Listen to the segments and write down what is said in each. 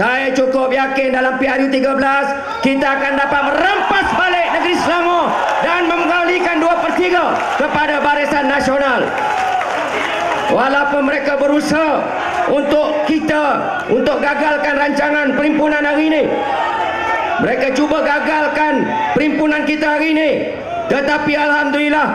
Saya cukup yakin dalam PRU 13 kita akan dapat merampas balik negeri Selangor dan mengembalikan 2 per 3 kepada Barisan Nasional. Walaupun mereka berusaha untuk kita untuk gagalkan rancangan perhimpunan hari ini. Mereka cuba gagalkan perhimpunan kita hari ini. Tetapi Alhamdulillah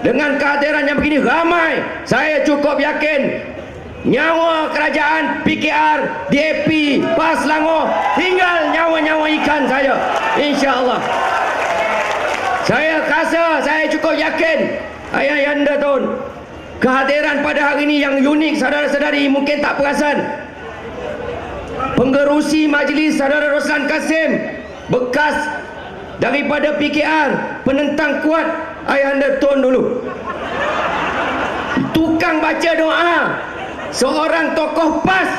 dengan kehadiran yang begini ramai saya cukup yakin nyawa kerajaan PKR, DAP, PAS Selangor tinggal nyawa-nyawa ikan saja. InsyaAllah. Saya rasa saya cukup yakin ayah yanda tuan kehadiran pada hari ini yang unik saudara-saudari mungkin tak perasan pengerusi majlis saudara Roslan Kasim bekas daripada PKR penentang kuat ayahanda Tun dulu tukang baca doa seorang tokoh PAS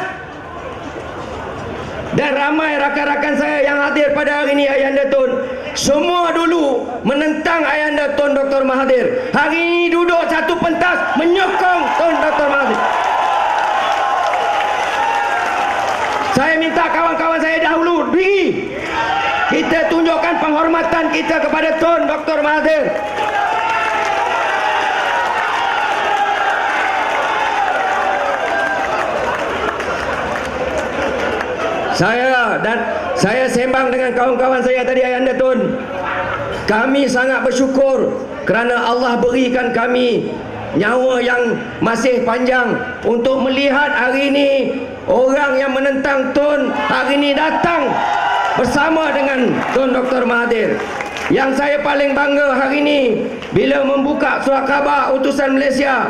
dan ramai rakan-rakan saya yang hadir pada hari ini ayahanda Tun semua dulu menentang ayahanda Tun Dr. Mahathir hari ini duduk satu pentas menyokong Tun Dr. Mahathir saya minta kawan-kawan saya dahulu diri kita tunjukkan penghormatan kita kepada Tun Dr. Mahathir saya dan saya sembang dengan kawan-kawan saya tadi ayahanda Tun kami sangat bersyukur kerana Allah berikan kami nyawa yang masih panjang untuk melihat hari ini orang yang menentang Tun hari ini datang bersama dengan Tun Dr. Mahathir yang saya paling bangga hari ini bila membuka surat khabar utusan Malaysia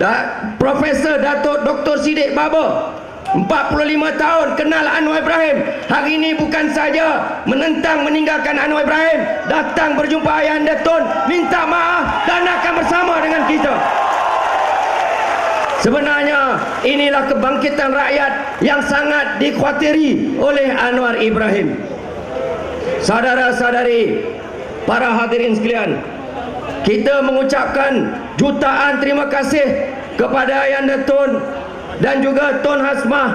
da, Profesor Datuk Dr. Sidik Baba 45 tahun kenal Anwar Ibrahim. Hari ini bukan saja menentang meninggalkan Anwar Ibrahim Datang berjumpa Ayah Anda Tun. Minta maaf dan akan bersama dengan kita. Sebenarnya inilah kebangkitan rakyat yang sangat dikhawatiri oleh Anwar Ibrahim. Saudara-saudari Para hadirin sekalian Kita mengucapkan jutaan terima kasih kepada Ayah Anda Tun dan juga Tun Hasmah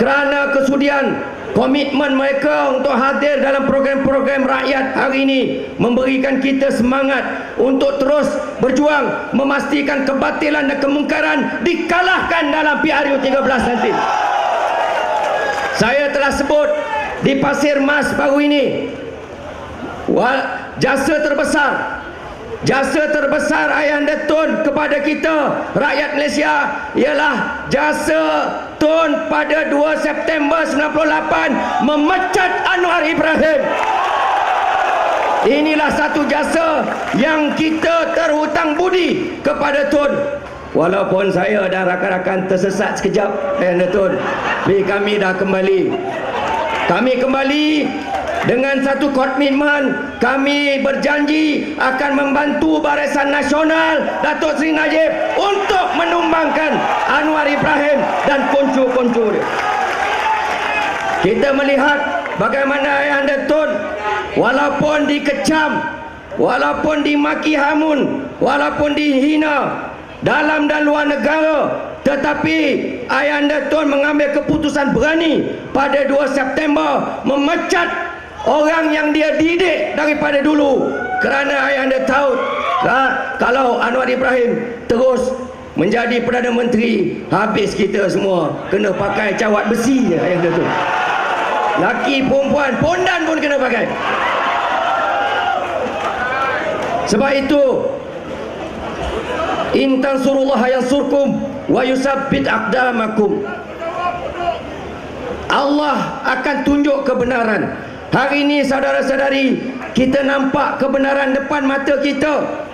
kerana kesudian komitmen mereka untuk hadir dalam program-program rakyat hari ini memberikan kita semangat untuk terus berjuang memastikan kebatilan dan kemungkaran dikalahkan dalam PRU 13 nanti. Saya telah sebut di Pasir Mas baru ini jasa terbesar Jasa terbesar Ayahanda Tun kepada kita rakyat Malaysia ialah jasa Tun pada 2 September 98 memecat Anwar Ibrahim. Inilah satu jasa yang kita terhutang budi kepada Tun. Walaupun saya dan rakan-rakan tersesat sekejap Ayahanda Tun. Tapi kami dah kembali. Kami kembali dengan satu komitmen kami berjanji akan membantu Barisan Nasional Datuk Seri Najib untuk menumbangkan Anwar Ibrahim dan koncu-koncu dia. Kita melihat bagaimana Ayah Anda Tun walaupun dikecam, walaupun dimaki hamun, walaupun dihina dalam dan luar negara tetapi Ayah Anda Tun mengambil keputusan berani pada 2 September memecat Orang yang dia didik daripada dulu Kerana ayah anda tahu Kalau Anwar Ibrahim terus menjadi Perdana Menteri Habis kita semua Kena pakai cawat besi ayah anda tu. Laki perempuan Pondan pun kena pakai. Sebab itu Intan surullah yang surkum Wa yusabbit akdamakum Allah akan tunjuk kebenaran Hari ini saudara-saudari kita nampak kebenaran depan mata kita.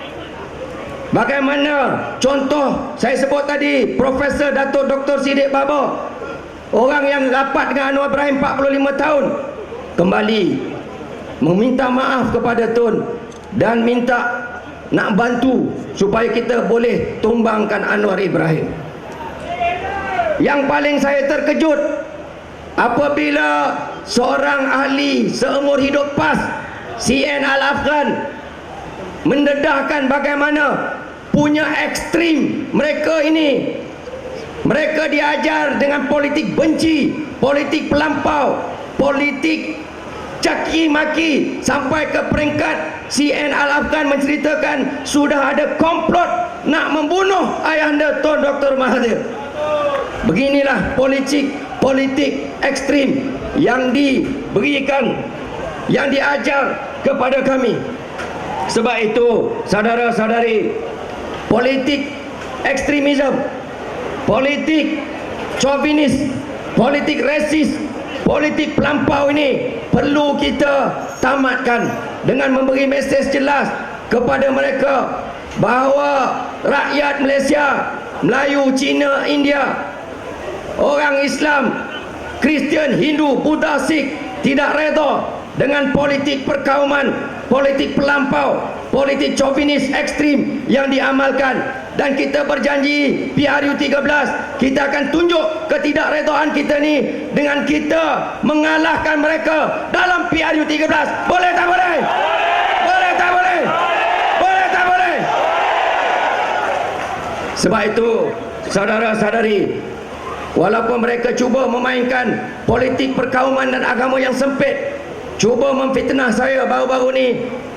Bagaimana contoh saya sebut tadi Profesor Datuk Dr. Sidik Baba orang yang rapat dengan Anwar Ibrahim 45 tahun kembali meminta maaf kepada Tun dan minta nak bantu supaya kita boleh tumbangkan Anwar Ibrahim. Yang paling saya terkejut apabila seorang ahli seumur hidup PAS CN Al-Afghan mendedahkan bagaimana punya ekstrim mereka ini Mereka diajar dengan politik benci, politik pelampau, politik caki maki sampai ke peringkat CN Al-Afghan menceritakan sudah ada komplot nak membunuh ayahanda Tuan Dr. Mahathir. Beginilah politik politik ekstrim yang diberikan yang diajar kepada kami. Sebab itu, saudara-saudari, politik ekstremisme, politik chauvinis, politik rasis, politik pelampau ini perlu kita tamatkan dengan memberi mesej jelas kepada mereka bahawa rakyat Malaysia, Melayu, Cina, India, orang Islam, Kristian, Hindu, Buddha, Sikh tidak reda dengan politik perkauman, politik pelampau, politik chauvinis ekstrim yang diamalkan dan kita berjanji PRU 13 kita akan tunjuk ketidakredaan kita ni dengan kita mengalahkan mereka dalam PRU 13 boleh tak boleh? boleh tak boleh? boleh tak boleh? sebab itu saudara-saudari walaupun mereka cuba memainkan politik perkauman dan agama yang sempit cuba memfitnah saya baru-baru ni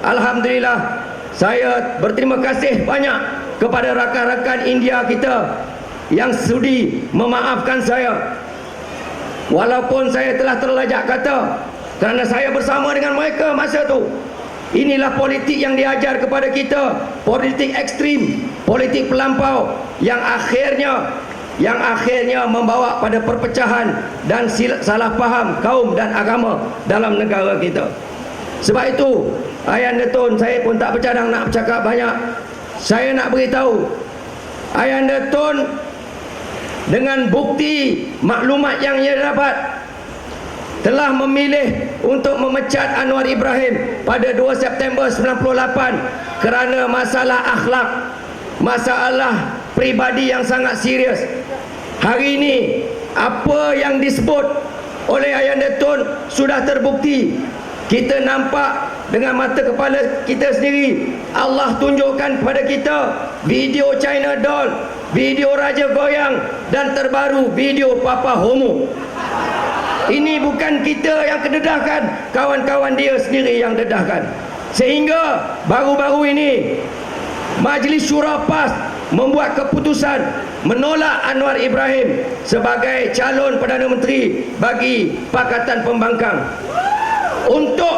Alhamdulillah saya berterima kasih banyak kepada rakan-rakan India kita yang sudi memaafkan saya. Walaupun saya telah terlajak kata kerana saya bersama dengan mereka masa tu inilah politik yang diajar kepada kita politik ekstrim politik pelampau yang akhirnya yang akhirnya membawa pada perpecahan dan salah faham kaum dan agama dalam negara kita. Sebab itu, Ayah Tun, saya pun tak bercadang nak bercakap banyak. Saya nak beritahu, Ayah Tun dengan bukti maklumat yang ia dapat telah memilih untuk memecat Anwar Ibrahim pada 2 September 98 kerana masalah akhlak, masalah pribadi yang sangat serius Hari ini apa yang disebut oleh Ayanda Tun sudah terbukti. Kita nampak dengan mata kepala kita sendiri. Allah tunjukkan kepada kita video China Doll, video Raja Goyang dan terbaru video Papa Homo. Ini bukan kita yang kededahkan, kawan-kawan dia sendiri yang dedahkan. Sehingga baru-baru ini Majlis Syura PAS membuat keputusan menolak Anwar Ibrahim sebagai calon Perdana Menteri bagi Pakatan Pembangkang. Untuk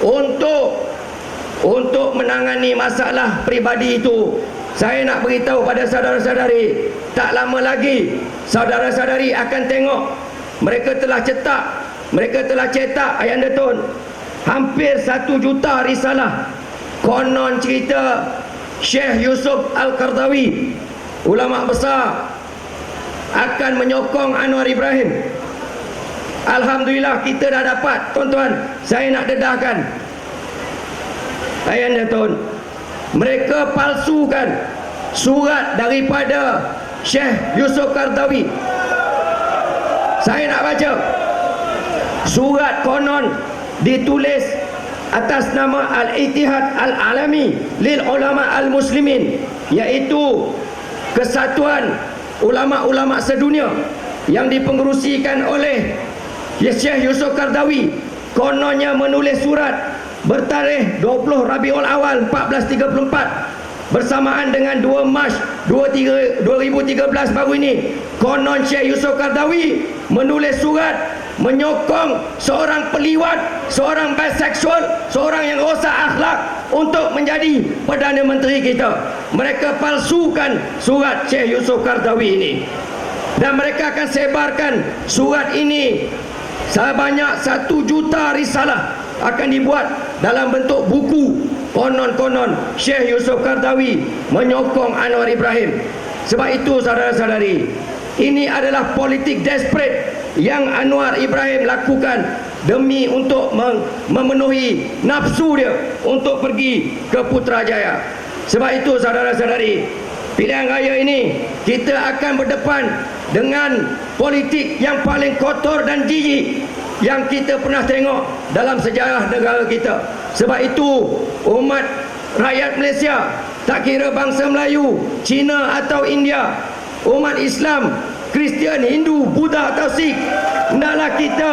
untuk untuk menangani masalah pribadi itu saya nak beritahu pada saudara-saudari tak lama lagi saudara-saudari akan tengok mereka telah cetak mereka telah cetak ayah Tun hampir satu juta risalah konon cerita Syekh Yusuf Al-Qardawi ulama besar akan menyokong Anwar Ibrahim. Alhamdulillah kita dah dapat tuan-tuan. Saya nak dedahkan. Ayah tuan. Mereka palsukan surat daripada Syekh Yusuf Qardawi saya nak baca. Surat konon ditulis atas nama Al-Ittihad Al-Alami Lil Ulama Al-Muslimin iaitu kesatuan ulama-ulama sedunia yang dipengerusikan oleh Syekh Yusuf Kardawi. Kononnya menulis surat bertarikh 20 Rabiul Awal 1434 bersamaan dengan 2 Mac 2013 baru ini. Konon Syekh Yusuf Kardawi menulis surat menyokong seorang peliwat, seorang biseksual, seorang yang rosak akhlak untuk menjadi Perdana Menteri kita. Mereka palsukan surat Syekh Yusuf Kardawi ini. Dan mereka akan sebarkan surat ini sebanyak satu juta risalah akan dibuat dalam bentuk buku konon-konon Syekh Yusuf Kardawi menyokong Anwar Ibrahim. Sebab itu saudara-saudari, ini adalah politik desperate yang Anwar Ibrahim lakukan demi untuk memenuhi nafsu dia untuk pergi ke Putrajaya. Sebab itu saudara-saudari, pilihan raya ini kita akan berdepan dengan politik yang paling kotor dan jijik yang kita pernah tengok dalam sejarah negara kita. Sebab itu umat rakyat Malaysia tak kira bangsa Melayu, Cina atau India, umat Islam Kristian, Hindu, Buddha atau Sikh. Hendaklah kita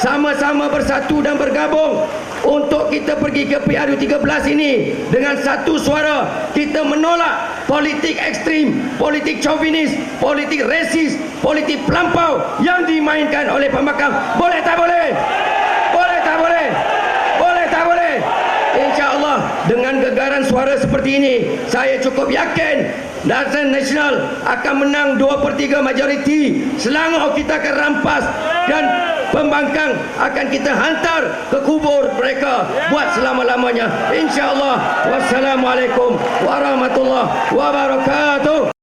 sama-sama bersatu dan bergabung untuk kita pergi ke PRU13 ini dengan satu suara kita menolak politik ekstrim, politik chauvinis, politik resis, politik pelampau yang dimainkan oleh pembangkang. Boleh tak boleh? Boleh tak boleh? Boleh tak boleh? InsyaAllah dengan gegaran suara seperti ini saya cukup yakin Daratan Nasional akan menang 2 per 3 majoriti. Selangor kita akan rampas dan pembangkang akan kita hantar ke kubur mereka buat selama-lamanya. InsyaAllah Wassalamualaikum warahmatullahi wabarakatuh